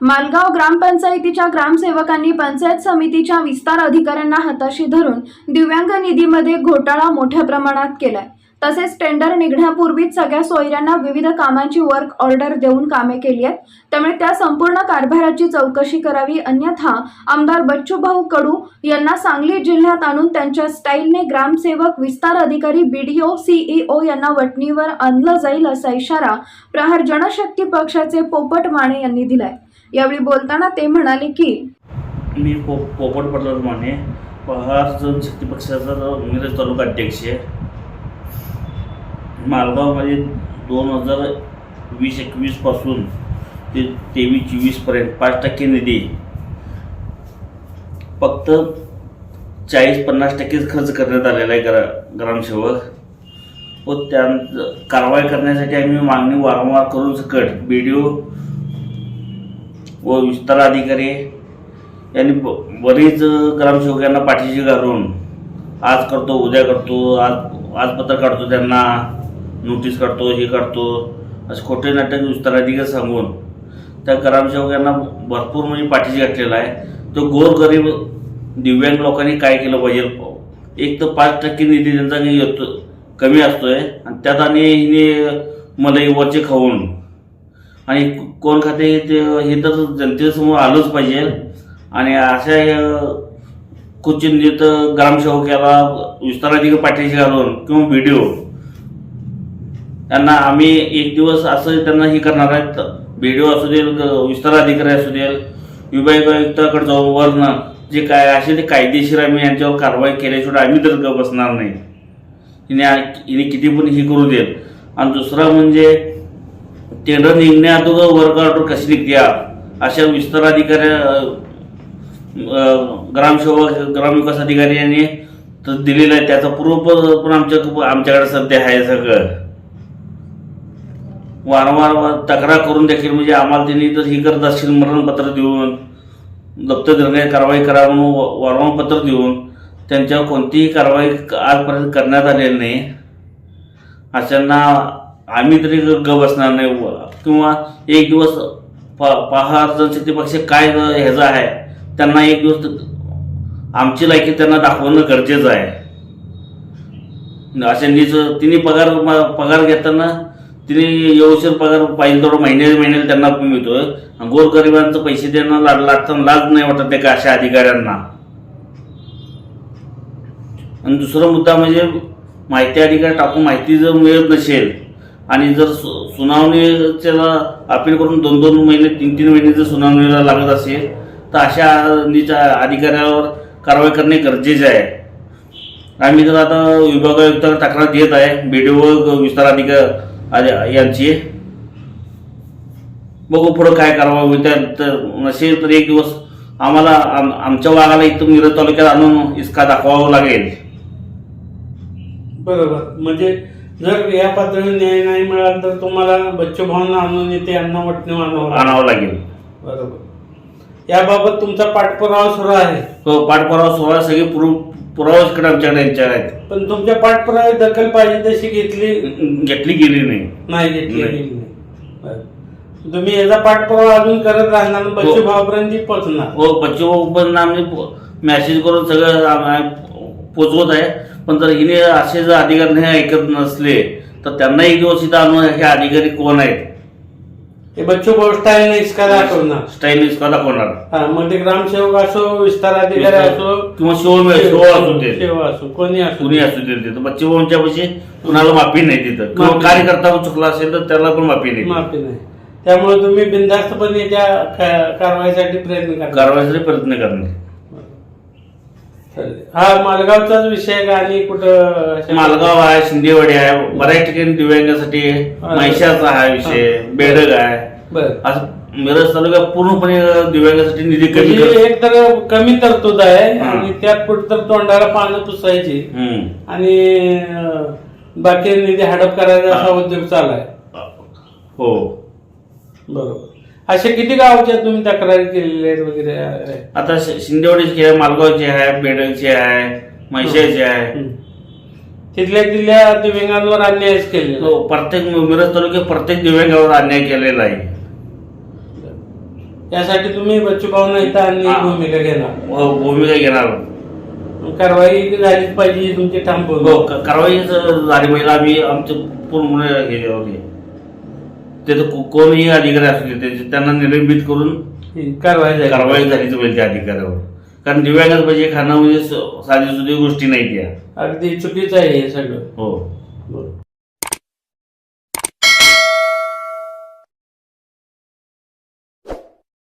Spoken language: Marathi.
मालगाव ग्रामपंचायतीच्या ग्रामसेवकांनी पंचायत समितीच्या विस्तार अधिकाऱ्यांना हाताशी धरून दिव्यांग निधीमध्ये घोटाळा मोठ्या प्रमाणात केलाय. तसेच टेंडर निघण्यापूर्वीच सगळ्या सोयऱ्यांना विविध कामांची वर्क ऑर्डर देऊन कामे केली आहेत. त्यामुळे त्या संपूर्ण कारभाराची चौकशी करावी. अन्यथा आमदार बच्चूभाऊ कडू यांना सांगली जिल्ह्यात आणून त्यांच्या स्टाईलने ग्रामसेवक विस्तार अधिकारी बीडीओ सीईओ यांना वटणीवर आणलं जाईल असा इशारा प्रहार जनशक्ती पक्षाचे पोपट माने यांनी दिलाय. यावेळी बोलताना ते म्हणाले की मी पो पोपट पडलो माने पहार जनशक्ती पक्षाचा मिरज तालुका अध्यक्ष आहे मालगावमध्ये दोन हजार वीस एकवीसपासून ते तेवीस चोवीसपर्यंत पाच टक्के निधी फक्त चाळीस पन्नास टक्केच खर्च करण्यात आलेला आहे ग्रा ग्रामसेवक. व त्या कारवाई करण्यासाठी आम्ही मागणी वारंवार करून सकट बी डी ओ व विस्तार अधिकारी यांनी ब बरीच ग्रामसेवकांना पाठीशी घालून आज करतो उद्या करतो आज आज पत्र काढतो त्यांना नोटीस काढतो हे काढतो असे खोटे नाटक विस्तार अधिकारी सांगून त्या ग्रामसेवकांना भरपूर म्हणजे पाठीशी घातलेला आहे. तो गोरगरीब दिव्यांग लोकांनी काय केलं पाहिजे? एक तर पाच टक्के निधी त्यांचा काही येतो कमी असतोय आणि त्यात आणि हिने मलाई वरचे खाऊन आणि कोण खाते ते हे तर जनतेसमोर आलंच पाहिजे. आणि अशा अ, ग्रामसेवक याला विस्ताराधिकारी पाठीशी घालून किंवा व्हिडिओ त्यांना आम्ही एक दिवस असं त्यांना हे करणार आहेत. व्हिडिओ असू दे विस्तार अधिकारी असू दे विभागीय आयुक्ताकडे जाऊन वरनं जे काय असे ते कायदेशीर आम्ही यांच्यावर कारवाई केल्याशिवाय आम्ही तर बसणार नाही. हिने हिने किती पण हे करू देत. आणि दुसरा म्हणजे टेंडर निघण्या अगोदर वर्क ऑर्डर कशी निघत्या? अशा विस्तार अधिकारी ग्रामसेवक ग्रामविकास अधिकारी यांनी तर दिलेला आहे. त्याचा पूर्व पण आमच्या आमच्याकडे सध्या आहे सगळं. वारंवार तक्रार करून देखील म्हणजे आम्हाला त्यांनी तर ही करत असतील मरणपत्र देऊन दप्तर निर्णय कारवाई करा म्हणून वारंवार पत्र देऊन त्यांच्यावर कोणतीही कारवाई आजपर्यंत करण्यात आलेली नाही. अशांना आम्ही तरी ग बसणार नाही किंवा एक दिवस प पहार जनशक्ती पक्ष काय ह्याचा आहे त्यांना एक दिवस आमची लायकी त्यांना दाखवणं गरजेचं आहे. अशा नीच तिने पगार म- पगार घेताना तिने येऊशीर पगार पाहिजे तेवढं महिन्या महिन्याला त्यांना मिळतो. मिळतोय आणि गोरगरिबांचं पैसे त्यांना लाग लागताना लाज नाही वाटत त्या का अशा अधिकाऱ्यांना. आणि दुसरा मुद्दा म्हणजे माहिती अधिकार टाकून माहिती जर मिळत नसेल आणि जर सु- सुनावणीच्याला अपील करून दोन दोन महिने तीन तीन महिने जर सुनावणीला लागत असेल तर अशा निच्या अधिकाऱ्यावर कारवाई करणे गरजेचे आहे. आम्ही तर आता विभाग तक्रार देत आहे बी डी ओ विस्तार अधिकार यांची. बघू पुढं काय कारवाई होईल. त्या तर नसेल तर एक दिवस आम्हाला आम आमच्या वाघाला इथून मिरज तालुक्यात आणून इसका दाखवावं लागेल. बरोबर. म्हणजे जर या पातळीवर न्याय नाही मिळाला तर तुम्हाला बच्चू भावना आणून येते यांना वटणे आणावं लागेल. आणावं लागेल बरोबर याबाबत तुमचा पाठपुरावा सुरू आहे हो पाठपुरावा सोहळा सगळे पुरव पुरावाच आमच्याकडे यांच्या आहेत पण तुमच्या पाठपुरावे दखल पाहिजे तशी घेतली घेतली गेली नाही नाही घेतली नाही. गेली नाही. बरं. तुम्ही याचा पाठपुरावा अजून करत राहणार आणि बच्चू हो. भावापर्यंत ती पोहोचणार हो पश्चिम पण आम्ही मॅसेज करून सगळं पोचवत आहे. पण जर हिने असे जर अधिकारी नाही ऐकत नसले तर त्यांना एक दिवस इथं आणून हे अधिकारी कोण आहेत? हे बच्चू भाऊ स्टाईल इसका दाखवणार. स्टाईल इसका दाखवणार. हा मग ते ग्रामसेवक असो विस्तार अधिकारी असो किंवा शिव शिव असू दे. सेवा असो कोणी असो कुणी असू दे तिथं. बच्चे भाऊंच्या पाशी कुणाला माफी नाही तिथं. किंवा माफी. कार्यकर्ता चुकला असेल तर त्याला पण माफी नाही. माफी नाही. त्यामुळे तुम्ही बिनधास्तपणे त्या का- कारवाईसाठी प्रयत्न करा कारवाईसाठी प्रयत्न करणे हा मालगावचाच विषय आहे का? आणि कुठं मालगाव आहे शिंदेवाडी आहे. बऱ्याच ठिकाणी दिव्यांगासाठी महिषाचा हा विषय बेडग आहे. बरं. असं मिरज तालुका पूर्णपणे दिव्यांगासाठी निधी कमी म्हणजे एक तर कमी तरतूद आहे हा. आणि त्यात कुठं तर तोंडाला पानं पुसायची. हम्म. आणि अं, बाकी निधी हडप करायचा असा उद्योग चालू आहे. हो. बरोबर. असे किती गावच्या तुम्ही तक्रारी केलेल्या आहेत वगैरे? आता शि- शिंदेवाडीची आहे मालगावची आहे बेडगची आहे म्हैशाची आहे. तिथल्या तिथल्या दिव्यांगांवर अन्यायच आहे. हो, प्रत्येक मिरज तालुक्यात प्रत्येक दिव्यांगावर अन्याय केलेला आहे यासाठी तुम्ही बच्चू भाऊंना इथं आणणे हा. भूमिका घेणार व भूमिका घेणार कारवाई झालीच पाहिजे ही तुमची ठाम हो भूमिका. क- कारवाई जर झाली पाहिजे आम्ही आमचे पूर्ण हे होते ते तर को- कोणीही अधिकारी असले ते त्यांना निलंबित करून ही कारवाई झाली. कारवाई झालीच पाहिजे त्या अधिकाऱ्यावर. कारण दिव्यांगात पाहिजे खाणं म्हणजे स- साधी सुधी गोष्टी नाही त्या. अगदी चुकीचं आहे हे सगळं. हो.